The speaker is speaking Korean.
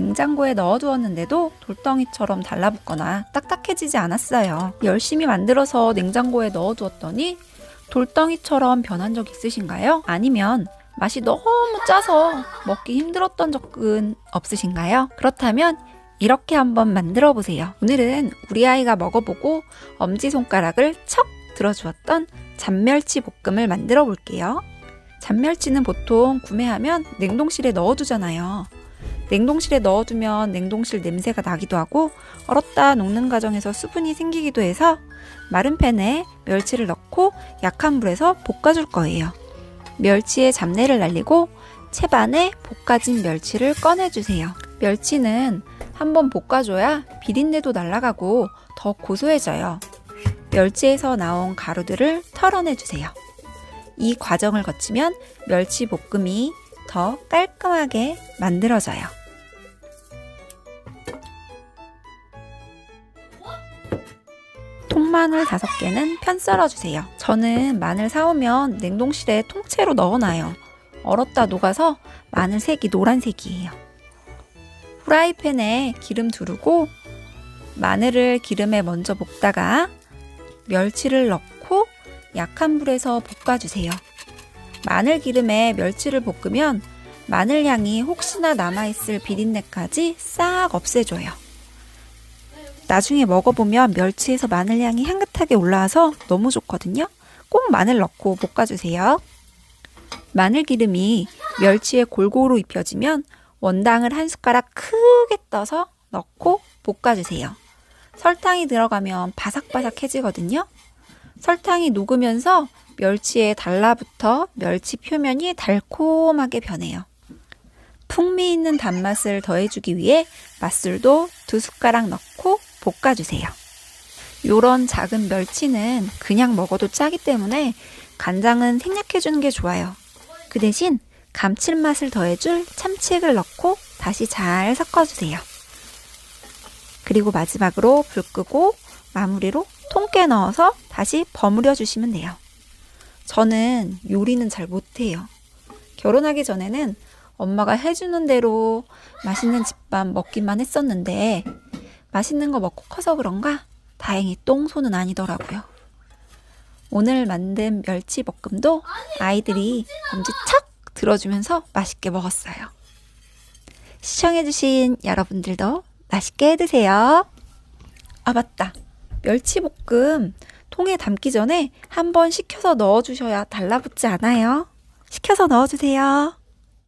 냉장고에 넣어두었는데도 돌덩이처럼 달라붙거나 딱딱해지지 않았어요. 열심히 만들어서 냉장고에 넣어두었더니 돌덩이처럼 변한 적 있으신가요? 아니면 맛이 너무 짜서 먹기 힘들었던 적은 없으신가요? 그렇다면 이렇게 한번 만들어 보세요. 오늘은 우리 아이가 먹어보고 엄지손가락을 척 들어주었던 잔멸치 볶음을 만들어 볼게요. 잔멸치는 보통 구매하면 냉동실에 넣어두잖아요. 냉동실에 넣어두면 냉동실 냄새가 나기도 하고 얼었다 녹는 과정에서 수분이 생기기도 해서 마른 팬에 멸치를 넣고 약한 불에서 볶아줄 거예요. 멸치의 잡내를 날리고 채반에 볶아진 멸치를 꺼내주세요. 멸치는 한번 볶아줘야 비린내도 날아가고 더 고소해져요. 멸치에서 나온 가루들을 털어내주세요. 이 과정을 거치면 멸치 볶음이 더 깔끔하게 만들어져요. 통마늘 5개는 편 썰어주세요. 저는 마늘 사오면 냉동실에 통째로 넣어놔요. 얼었다 녹아서 마늘 색이 노란색이에요. 후라이팬에 기름 두르고 마늘을 기름에 먼저 볶다가 멸치를 넣고 약한 불에서 볶아주세요. 마늘 기름에 멸치를 볶으면 마늘 향이 혹시나 남아있을 비린내까지 싹 없애줘요. 나중에 먹어보면 멸치에서 마늘 향이 향긋하게 올라와서 너무 좋거든요. 꼭 마늘 넣고 볶아주세요. 마늘 기름이 멸치에 골고루 입혀지면 원당을 한 숟가락 크게 떠서 넣고 볶아주세요. 설탕이 들어가면 바삭바삭해지거든요. 설탕이 녹으면서 멸치에 달라붙어 멸치 표면이 달콤하게 변해요. 풍미 있는 단맛을 더해주기 위해 맛술도 두 숟가락 넣고 볶아주세요. 요런 작은 멸치는 그냥 먹어도 짜기 때문에 간장은 생략해주는 게 좋아요. 그 대신 감칠맛을 더해줄 참치액을 넣고 다시 잘 섞어주세요. 그리고 마지막으로 불 끄고 마무리로 통깨 넣어서 다시 버무려 주시면 돼요. 저는 요리는 잘 못해요. 결혼하기 전에는 엄마가 해주는 대로 맛있는 집밥 먹기만 했었는데 맛있는 거 먹고 커서 그런가 다행히 똥손은 아니더라고요. 오늘 만든 멸치 볶음도 아이들이 엄지 척 들어주면서 맛있게 먹었어요. 시청해주신 여러분들도 맛있게 드세요. 아, 맞다. 멸치볶음 통에 담기 전에 한번 식혀서 넣어주셔야 달라붙지 않아요. 식혀서 넣어주세요.